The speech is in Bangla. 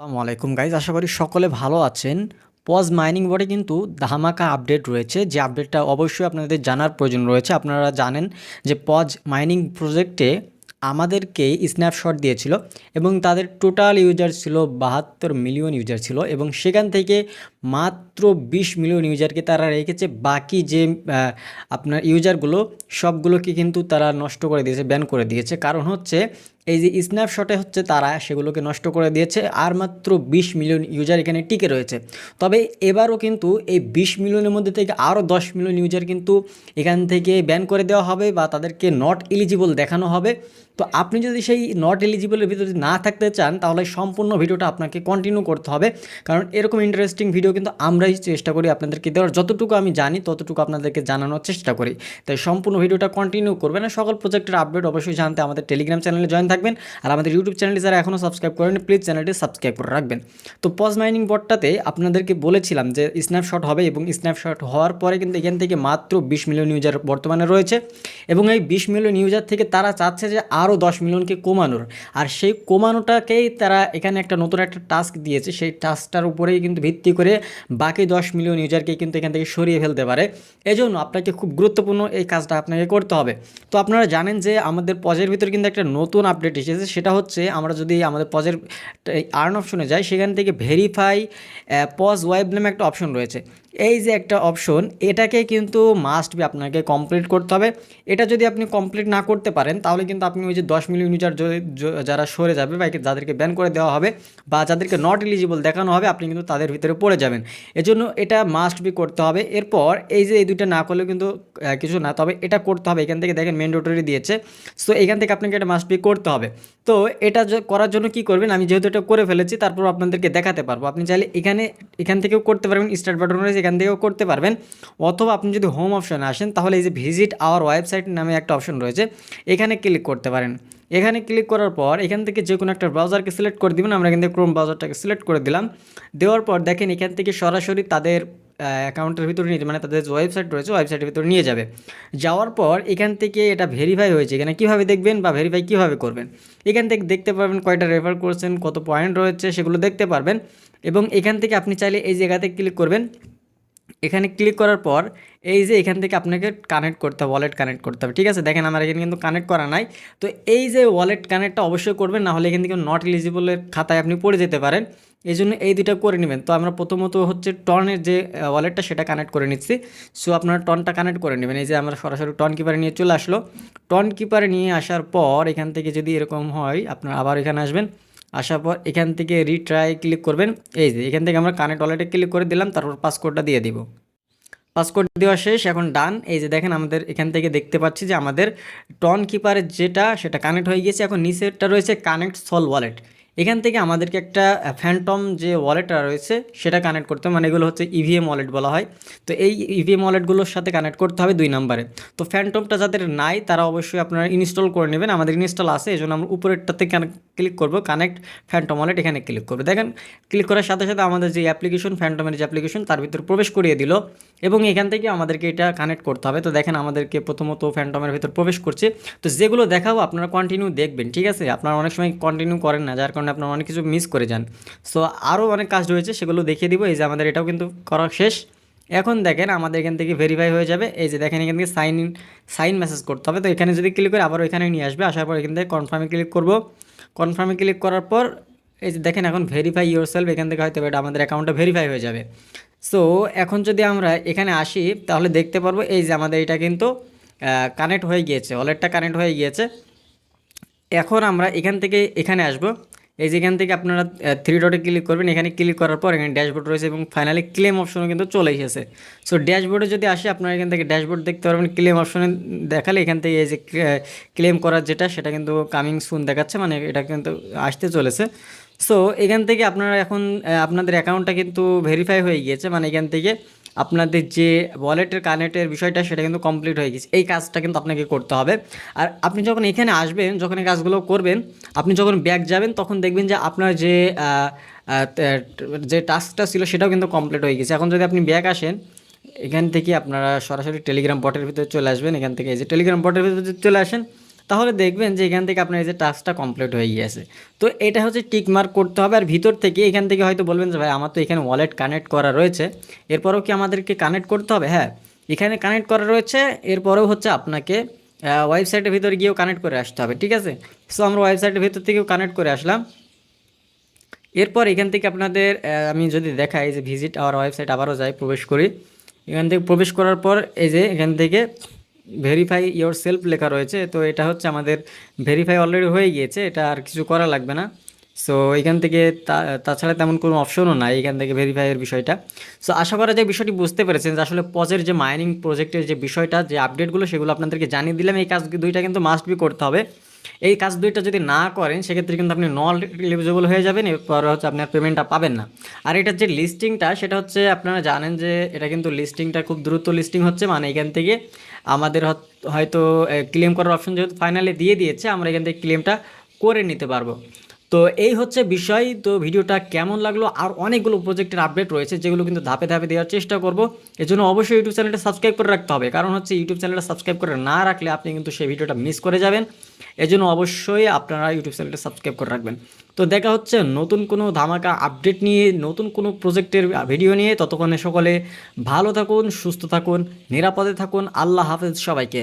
আসসালামু আলাইকুম গাইজ, আশা করি সকলে ভালো আছেন। পজ মাইনিং বোর্ডে কিন্তু ধামাকা আপডেট রয়েছে। যে আপডেটটা অবশ্যই আপনাদের জানার প্রয়োজন রয়েছে। আপনারা জানেন যে পজ মাইনিং প্রজেক্টে আমাদেরকে স্ন্যাপশট দিয়েছিল এবং তাদের টোটাল ইউজার ছিল বাহাত্তর মিলিয়ন ইউজার ছিল এবং সেখান থেকে মাত্র বিশ মিলিয়ন ইউজারকে তারা রেখেছে। বাকি যে আপনার ইউজারগুলো, সবগুলোকে কিন্তু তারা নষ্ট করে দিয়েছে, ব্যান করে দিয়েছে। কারণ হচ্ছে, এই যে স্ন্যাপশটে হচ্ছে তারা সেগুলোকে নষ্ট করে দিয়েছে, আর মাত্র বিশ মিলিয়ন ইউজার এখানে টিকে রয়েছে। তবে এবারও কিন্তু এই বিশ মিলিয়নের মধ্যে থেকে আরও দশ মিলিয়ন ইউজার কিন্তু এখান থেকে ব্যান করে দেওয়া হবে বা তাদেরকে নট এলিজিবল দেখানো হবে। তো আপনি যদি সেই নট এলিজিবলের ভিতরে না থাকতে চান, তাহলে সম্পূর্ণ ভিডিওটা আপনাকে কন্টিনিউ করতে হবে। কারণ এরকম ইন্টারেস্টিং ভিডিও কিন্তু আমরাই চেষ্টা করি আপনাদেরকে দেওয়ার। যতটুকু আমি জানি, ততটুকু আপনাদেরকে জানানোর চেষ্টা করি। তাই সম্পূর্ণ ভিডিওটা কন্টিনিউ করবেন আর সকল প্রজেক্টের আপডেট অবশ্যই জানতে আমাদের টেলিগ্রাম চ্যানেলে জয়েন থাকবেন। আর আমাদের ইউটিউব চ্যানেলটি যারা এখনও সাবস্ক্রাইব করেন প্লিজ চ্যানেলটি সাবস্ক্রাইব করে রাখবেন। তো পজ মাইনিং বটটাতে আপনাদেরকে বলেছিলাম যে স্ন্যাপশট হবে এবং স্ন্যাপশট হওয়ার পরে কিন্তু এখান থেকে মাত্র বিশ মিলিয়ন ইউজার বর্তমানে রয়েছে। এবং এই বিশ মিলিয়ন ইউজার থেকে তারা চাচ্ছে যে আরও দশ মিলিয়নকে কমানোর। আর সেই কমানোটাকেই তারা এখানে একটা নতুন একটা টাস্ক দিয়েছে। সেই টাস্কটার উপরেই কিন্তু ভিত্তি করে বাকি দশ মিলিয়ন ইউজারকে কিন্তু এখান থেকে সরিয়ে ফেলতে পারে। এজন্য আপনাকে খুব গুরুত্বপূর্ণ এই কাজটা আপনাকে করতে হবে। তো আপনারা জানেন যে আমাদের পজের ভিতর কিন্তু একটা নতুন আপডেট এসেছে, সেটা হচ্ছে আমরা যদি আমাদের পজের আর্ন অপশনে যাই, সেখান থেকে ভেরিফাই পজ ওয়েব নামে একটা অপশন রয়েছে। এই যে একটা অপশন, এটাকে কিন্তু মাস্ট বি আপনাকে কমপ্লিট করতে হবে। এটা যদি আপনি কমপ্লিট না করতে পারেন, তাহলে কিন্তু আপনি ওই যে দশ মিলিয়ন ইউজার যারা সরে যাবে বা যাদেরকে ব্যান করে দেওয়া হবে বা যাদেরকে নট এলিজিবল দেখানো হবে, আপনি কিন্তু তাদের ভিতরে পড়ে যাবেন। এজন্য এটা মাস্ট বি করতে হবে। এরপর এই যে এই দুইটা না করলেও কিন্তু কিছু না। তবে এটা করতে হবে। এখান থেকে দেখেন ম্যান্ডেটরি দিয়েছে। সো এখান থেকে আপনাকে এটা মাস্ট বি করতে হবে। তো, এটা করার জন্য কি করবেন? আমি যেহেতু এটা করে ফেলেছি, তারপর আপনাদেরকে দেখাতে পারব। আপনি চাইলে এখানে, এখান থেকেও করতে পারবেন। স্টার্ট বাটন রয়েছে, এখান থেকেও করতে পারবেন। অথবা আপনি যদি হোম অপশনে আসেন, তাহলে এই যে ভিজিট আওয়ার ওয়েবসাইট নামে একটা অপশন রয়েছে। এখানে ক্লিক করতে পারেন। এখানে ক্লিক করার পর এখান থেকে যে কোনো একটা ব্রাউজারকে সিলেক্ট করে দিবেন, আমরা থেকে ক্রোম ব্রাউজারটাকে সিলেক্ট করে দিলাম। দেওয়ার পর দেখেন এখান থেকে সরাসরি তাদের অ্যাকাউন্টের ভিতরে নিয়ে মানে তাদের যে ওয়েবসাইট রয়েছে ওয়েবসাইটের ভিতরে নিয়ে যাবে। যাওয়ার পর এখান থেকে এটা ভেরিফাই হয়েছে। এখানে কীভাবে দেখবেন বা ভেরিফাই কীভাবে করবেন? এখান থেকে দেখতে পারবেন কয়টা রেফার করছেন, কত পয়েন্ট রয়েছে, সেগুলো দেখতে পারবেন। এবং এখান থেকে আপনি চাইলে এই জায়গাতে ক্লিক করবেন। এখানে ক্লিক করার পর এই যে এখান থেকে আপনাকে কানেক্ট করতে হবে ওয়ালেট কানেক্ট করতে হবে, ঠিক আছে? দেখেন আমার এখানে কিন্তু কানেক্ট করা নাই। তো এই যে ওয়ালেট কানেক্টটা অবশ্যই করবেন, নাহলে এখান থেকে নট এলিজিবলের খাতায় আপনি পড়ে যেতে পারেন। এই জন্য এই দুইটা করে নেবেন। তো আমরা প্রথমত হচ্ছে টনের যে ওয়ালেটটা সেটা কানেক্ট করে নিচ্ছি। সো আপনারা টনটা কানেক্ট করে নেবেন। এই যে আমরা সরাসরি টন কিপারে নিয়ে চলে আসলো। টন কিপারে নিয়ে আসার পর এখান থেকে যদি এরকম হয়, আপনারা আবার এখানে আসবেন। আসার পর এখান থেকে রিট্রাই ক্লিক করবেন। এই যে, এখান থেকে আমরা কানেক্ট ওয়ালেটে ক্লিক করে দিলাম, তারপর পাসকোডটা দিয়ে দিব। পাসকোড দেওয়া শেষ, এখন ডান এই যে দেখেন, আমাদের এখান থেকে দেখতে পাচ্ছি যে আমাদের টন কিপারের যেটা, সেটা কানেক্ট হয়ে গিয়েছে। এখন নিচেরটা রয়েছে কানেক্ট সল ওয়ালেট এখান থেকে আমাদেরকে একটা ফ্যান্টম যে ওয়ালেটটা রয়েছে, সেটা কানেক্ট করতে মানে এগুলো হচ্ছে ইভিএম ওয়ালেট বলা হয়। তো এই ইভিএম ওয়ালেটগুলোর সাথে কানেক্ট করতে হবে দুই নম্বরে। তো ফ্যান্টমটা যাদের নাই, তারা অবশ্যই আপনারা ইনস্টল করে নেবেন। আমাদের ইনস্টল আছে, এই জন্য আমরা উপরেরটাতে ক্লিক করব। কানেক্ট ফ্যান্টম ওয়ালেট এখানে ক্লিক করব। দেখেন ক্লিক করার সাথে সাথে আমাদের যে অ্যাপ্লিকেশন ফ্যান্টমের যে অ্যাপ্লিকেশন তার ভিতরে প্রবেশ করিয়ে দিল। এবং এখান থেকে আমাদেরকে এটা কানেক্ট করতে হবে। তো দেখেন, আমাদেরকে প্রথমত ফ্যান্টমের ভিতর প্রবেশ করছে। তো যেগুলো দেখাবো, আপনারা কন্টিনিউ দেখবেন, ঠিক আছে? আপনারা অনেক সময় কন্টিনিউ করেন না, যার কারণে আপনারা অনেক কিছু মিস করে যান। সো আরও অনেক কাজ রয়েছে, সেগুলো দেখিয়ে দিব। এই যে আমাদের এটাও কিন্তু করা শেষ। এখন দেখেন আমাদের এখান থেকে ভেরিফাই হয়ে যাবে। এই যে দেখেন এখান থেকে সাইন ইন সাইন মেসেজ করতে হবে। তো এখানে যদি ক্লিক করে আবার এখানে নিয়ে আসবে, আসার পর এখান থেকে কনফার্মে ক্লিক করব। কনফার্মে ক্লিক করার পর এই যে দেখেন এখন ভেরিফাই ইউর সেলফ এখান থেকে হয়তো এটা আমাদের অ্যাকাউন্টটা ভেরিফাই হয়ে যাবে। সো এখন যদি আমরা এখানে আসি, তাহলে দেখতে পারব এই যে আমাদের এটা কিন্তু কানেক্ট হয়ে গিয়েছে। ওয়ালেটটা কানেক্ট হয়ে গিয়েছে। এখন আমরা এখান থেকে এখানে আসব। এই যেখান থেকে আপনারা থ্রি ডটে ক্লিক করবেন, এখানে ক্লিক করার পর এখানে ড্যাশবোর্ড রয়েছে এবং ফাইনালি ক্লেম অপশনও কিন্তু চলে এসেছে। সো ড্যাশবোর্ডে যদি আসে, আপনারা এখান থেকে ড্যাশবোর্ড দেখতে পারবেন ক্লেম অপশনে দেখালে এখান থেকে এই যে ক্লেম করার যেটা, সেটা কিন্তু কামিং সুন দেখাচ্ছে মানে এটা কিন্তু আসতে চলেছে। সো এখান থেকে আপনারা এখন আপনাদের অ্যাকাউন্টটা কিন্তু ভেরিফাই হয়ে গিয়েছে মানে এখান থেকে আপনাদের যে ওয়ালেটের কানেক্টের বিষয়টা সেটা কিন্তু কমপ্লিট হয়ে গেছে। এই কাজটা কিন্তু আপনাকে করতে হবে। আর আপনি যখন এখানে আসবেন, যখন এই কাজগুলো করবেন, আপনি যখন ব্যাক যাবেন, তখন দেখবেন যে আপনার যে যে টাস্কটা ছিল সেটাও কিন্তু কমপ্লিট হয়ে গেছে। এখন যদি আপনি ব্যাক আসেন, এখান থেকে আপনারা সরাসরি টেলিগ্রাম বটের ভিতরে চলে আসবেন। এখান থেকে এই যে টেলিগ্রাম বটের ভিতরে চলে আসেন তাহলে দেখবেন যে এখান থেকে আপনার এই যে টাস্কটা কমপ্লিট হয়ে গিয়েছে। তো এটা হচ্ছে টিক মার্ক করতে হবে আর ভিতর থেকে এখান থেকে হয়তো বলবেন যে, ভাই, আমার তো এখানে ওয়ালেট কানেক্ট করা রয়েছে। এরপরেও কি আমাদেরকে কানেক্ট করতে হবে? হ্যাঁ এখানে কানেক্ট করা রয়েছে। এরপরেও হচ্ছে আপনাকে ওয়েবসাইটের ভিতরে গিয়েও কানেক্ট করে আসতে হবে, ঠিক আছে? সো আমরা ওয়েবসাইটের ভিতর থেকেও কানেক্ট করে আসলাম। এরপর এখান থেকে আপনাদের আমি যদি দেখাই যে ভিজিট আওয়ার ওয়েবসাইট আবারও যাই, প্রবেশ করি। এখান থেকে প্রবেশ করার পর এই যে এখান থেকে ভেরিফাই ইয়োর সেলফ লেখা রয়েছে, তো এটা হচ্ছে আমাদের ভেরিফাই অলরেডি হয়ে গিয়েছে, এটা আর কিছু করা লাগবে না। সো এখান থেকে তাছাড়া তেমন কোনো অপশনও নাই এখান থেকে ভেরিফাইয়ের বিষয়টা। সো আশা করা যায় বিষয়টি বুঝতে পেরেছেন যে আসলে পজের যে মাইনিং প্রজেক্টের যে বিষয়টা, যে আপডেটগুলো সেগুলো আপনাদেরকে জানিয়ে দিলাম। এই কাজ দুইটা কিন্তু মাস্ট বি করতে হবে। এই কাজ দুইটা যদি না করেন, সেক্ষেত্রে কিন্তু আপনি নন এলিজিবল হয়ে যাবেন, এরপর হচ্ছে আপনার পেমেন্টটা পাবেন না। আর এটার যে লিস্টিংটা সেটা হচ্ছে আপনারা জানেন যে এটা কিন্তু লিস্টিংটা খুব দ্রুত লিস্টিং হচ্ছে মানে এখান থেকে আমাদের হয়তো ক্লেম করার অপশন যেহেতু ফাইনালি দিয়ে দিয়েছে, আমরা এখান থেকে ক্লেমটা করে নিতে পারব। তো এই হচ্ছে বিষয়। তো ভিডিওটা কেমন লাগল? আর অনেকগুলো প্রজেক্টের আপডেট রয়েছে, যেগুলো কিন্তু ধাপে ধাপে দেওয়ার চেষ্টা করব। এজন্য অবশ্যই ইউটিউব চ্যানেলটা সাবস্ক্রাইব করে রাখতে হবে। কারণ হচ্ছে ইউটিউব চ্যানেলটা সাবস্ক্রাইব করে না রাখলে আপনি কিন্তু সেই ভিডিওটা মিস করে যাবেন। এজন্য অবশ্যই আপনারা ইউটিউব চ্যানেলটা সাবস্ক্রাইব করে রাখবেন। তো দেখা হচ্ছে নতুন কোনো ধামাকা আপডেট নিয়ে, নতুন কোনো প্রজেক্টের ভিডিও নিয়ে। ততক্ষণে সকলে ভালো থাকুন, সুস্থ থাকুন, নিরাপদে থাকুন। আল্লাহ হাফেজ সবাইকে।